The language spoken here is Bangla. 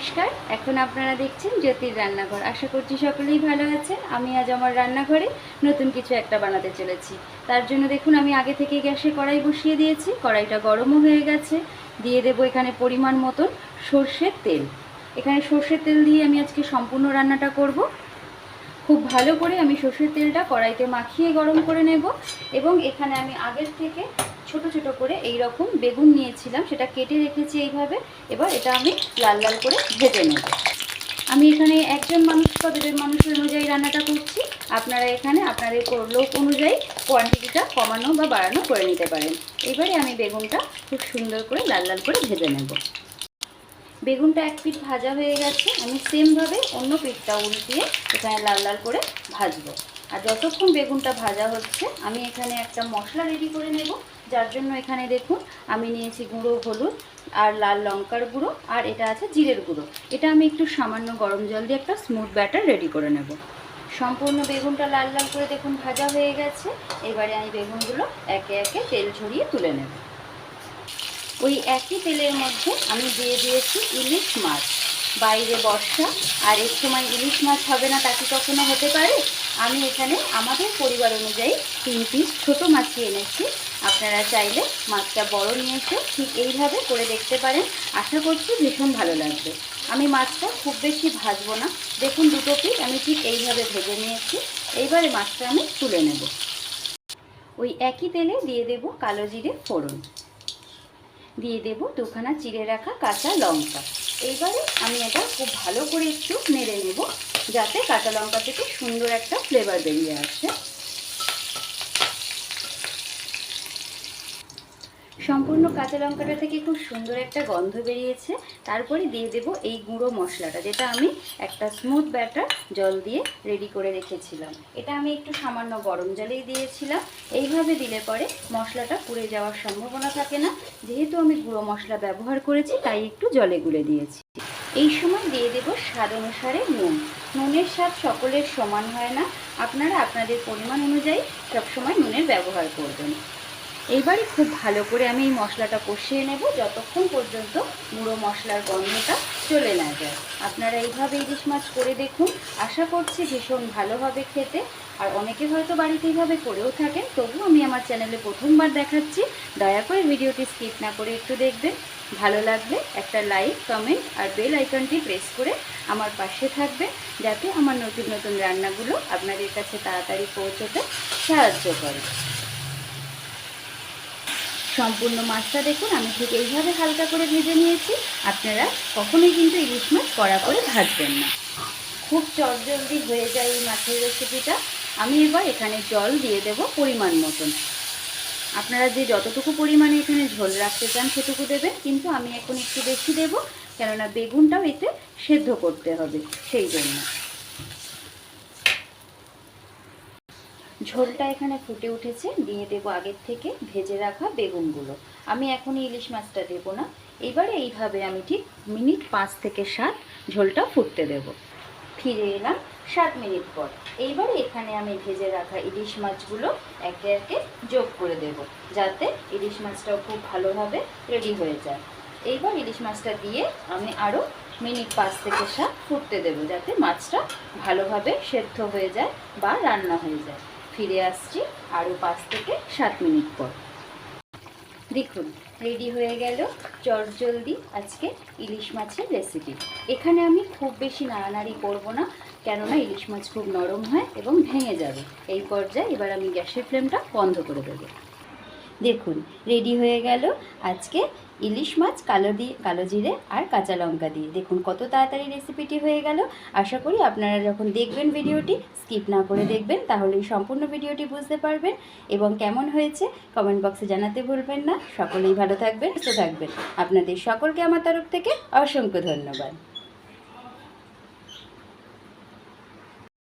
নমস্কার। এখন আপনারা দেখছেন জ্যোতির রান্নাঘর। আশা করছি সকলেই ভালো আছে আমি আজ আমার রান্নাঘরে নতুন কিছু একটা বানাতে চলেছি। তার জন্য দেখুন, আমি আগে থেকে গ্যাসে কড়াই বসিয়ে দিয়েছি। কড়াইটা গরমও হয়ে গেছে। দিয়ে দেবো এখানে পরিমাণ মতন সর্ষের তেল। এখানে সর্ষের তেল দিয়ে আমি আজকে সম্পূর্ণ রান্নাটা করব। খুব ভালো করে আমি সর্ষের তেলটা কড়াইতে মাখিয়ে গরম করে নেব। এবং এখানে আমি আগের থেকে ছোট ছোট করে এই রকম বেগুন নিয়েছিলাম, সেটা কেটে রেখেছি এইভাবে। এবার এটা আমি লাল লাল করে ভেজে নেব। আমি এখানে একজন মানুষ বা দুজন মানুষের অনুযায়ী রান্নাটা করছি। আপনারা এখানে আপনাদের লোক অনুযায়ী কোয়ান্টিটিটা কমানো বা বাড়ানো করে নিতে পারেন। এবারে আমি বেগুনটা খুব সুন্দর করে লাল লাল করে ভেজে নেব। বেগুনটা এক পিঠ ভাজা হয়ে গেছে। আমি সেমভাবে অন্য পিঠটা উল্টিয়ে এখানে লাল লাল করে ভাজবো। আর যতক্ষণ বেগুনটা ভাজা হচ্ছে, আমি এখানে একটা মশলা রেডি করে নেব। যার জন্য এখানে দেখুন আমি নিয়েছি গুঁড়ো, হলুদ আর লাল লঙ্কার গুঁড়ো আর এটা আছে জিরের গুঁড়ো। এটা আমি একটু সামান্য গরম জল দিয়ে একটা স্মুথ ব্যাটার রেডি করে নেব। সম্পূর্ণ বেগুনটা লাল লাল করে দেখুন ভাজা হয়ে গেছে। এবারে আমি বেগুনগুলো একে একে তেল ঝরিয়ে তুলে নেব। ওই একই তেলের মধ্যে আমি দিয়ে দিয়েছি ইলিশ মাছ। বাইরে বর্ষা, আর এর সময় ইলিশ মাছ হবে না তা কি কখনো হতে পারে? আমি এখানে আমাদের পরিবার অনুযায়ী তিন পিস ছোটো মাছই এনেছি। আপনারা চাইলে মাছটা বড় নিয়ে এসে ঠিক এইভাবে করে দেখতে পারেন। আশা করছি ভীষণ ভালো লাগবে। আমি মাছটা খুব বেশি ভাজবো না। দেখুন দুটো পিস আমি ঠিক এইভাবে ভেজে নিয়েছি। এইবারে মাছটা আমি তুলে নেব। ওই একই তেলে দিয়ে দেব কালো জিরে ফোড়ন। দিয়ে দেব দুখানা চিড়ে রাখা কাঁচা লঙ্কা। এইবারে আমি এটা খুব ভালো করে একটু নেড়ে নেব, যাতে কাঁচা লঙ্কা থেকে সুন্দর একটা ফ্লেভার বেরিয়ে আসে। সম্পূর্ণ কাঁচা লঙ্কাটা থেকে খুব সুন্দর একটা গন্ধ বেরিয়েছে। তারপরে দিয়ে দেব এই গুঁড়ো মশলাটা, যেটা আমি একটা স্মুথ ব্যাটার জল দিয়ে রেডি করে রেখেছিলাম। এটা আমি একটু সামান্য গরম জলেই দিয়েছিলাম। এইভাবে দিলে পরে মশলাটা পুড়ে যাওয়ার সম্ভাবনা থাকে না। যেহেতু আমি গুঁড়ো মশলা ব্যবহার করেছি, তাই একটু জলে গুলে দিয়েছি। এই সময় দিয়ে দেব স্বাদ অনুসারে নুন। নুনের স্বাদ সকলের সমান হয় না। আপনারা আপনাদের পরিমাণ অনুযায়ী সবসময় নুনের ব্যবহার করবেন। এইবারে খুব ভালো করে আমি এই মশলাটা কষিয়ে নেব, যতক্ষণ পর্যন্ত গুঁড়ো মশলার গন্ধটা চলে না যায়। আপনারা এইভাবে ইলিশ মাছ করে দেখুন। আশা করছি ভীষণ ভালোভাবে খেতে। আর অনেকে হয়তো বাড়িতে এইভাবে করেও থাকেন তবু আমি আমার চ্যানেলে প্রথমবার দেখাচ্ছি। দয়া করে ভিডিওটি স্কিপ না করে একটু দেখবেন। ভালো লাগলে একটা লাইক, কমেন্ট আর বেল আইকনটি প্রেস করে আমার পাশে থাকবে যাতে আমার নতুন নতুন রান্নাগুলো আপনাদের কাছে তাড়াতাড়ি পৌঁছতে সাহায্য করে। সম্পূর্ণ মাছটা দেখুন, আমি ঠিক এইভাবে হালকা করে ভেজে নিয়েছি। আপনারা কখনোই কিন্তু ইলিশ মাছ কড়া করে ভাজবেন না। খুব চটজলদি হয়ে যায় এই মাছের রেসিপিটা আমি এবার এখানে জল দিয়ে দেব পরিমাণ মতন। আপনারা যে যতটুকু পরিমাণে এখানে ঝোল রাখতে চান সেটুকু দেবেন, কিন্তু আমি এখন একটু বেশি দেব, কেননা বেগুনটাও এতে সেদ্ধ করতে হবে, সেই জন্য। ঝোলটা এখানে ফুটে উঠেছে। দিয়ে দেবো আগের থেকে ভেজে রাখা বেগুনগুলো। আমি এখন ইলিশ মাছটা দেবো না। এবারে এইভাবে আমি ঠিক মিনিট পাঁচ থেকে সাত ঝোলটা ফুটতে দেব। ফিরে এলাম সাত মিনিট পর। এইবারে এখানে আমি ভেজে রাখা ইলিশ মাছগুলো একে একে যোগ করে দেব, যাতে ইলিশ মাছটাও খুব ভালোভাবে রেডি হয়ে যায়। এইবার ইলিশ মাছটা দিয়ে আমি আরও মিনিট পাঁচ থেকে সাত ফুটতে দেবো, যাতে মাছটা ভালোভাবে সেদ্ধ হয়ে যায় বা রান্না হয়ে যায়। ফিরে আসছি আরও পাঁচ থেকে সাত মিনিট পর। দেখুন রেডি হয়ে গেল চটজলদি আজকে ইলিশ মাছের রেসিপি এখানে আমি খুব বেশি নাড়ানাড়ি করব না, কেননা ইলিশ মাছ খুব নরম হয় এবং ভেঙে যাবে। এই পর্যায়ে এবার আমি গ্যাসের ফ্লেমটা বন্ধ করে দেবো। দেখুন রেডি হয়ে গেল আজকে ইলিশ মাছ, কালো দিয়ে কালো জিরে আর কাঁচা লঙ্কা দিয়ে। দেখুন কত তাড়াতাড়ি রেসিপিটি হয়ে গেল। আশা করি আপনারা যখন দেখবেন ভিডিওটি স্কিপ না করে দেখবেন, তাহলেই সম্পূর্ণ ভিডিওটি বুঝতে পারবেন এবং কেমন হয়েছে কমেন্ট বক্সে জানাতে ভুলবেন না। সকলেই ভালো থাকবেন, সুস্থ থাকবেন। আপনাদের সকলকে আমার তরফ থেকে অসংখ্য ধন্যবাদ।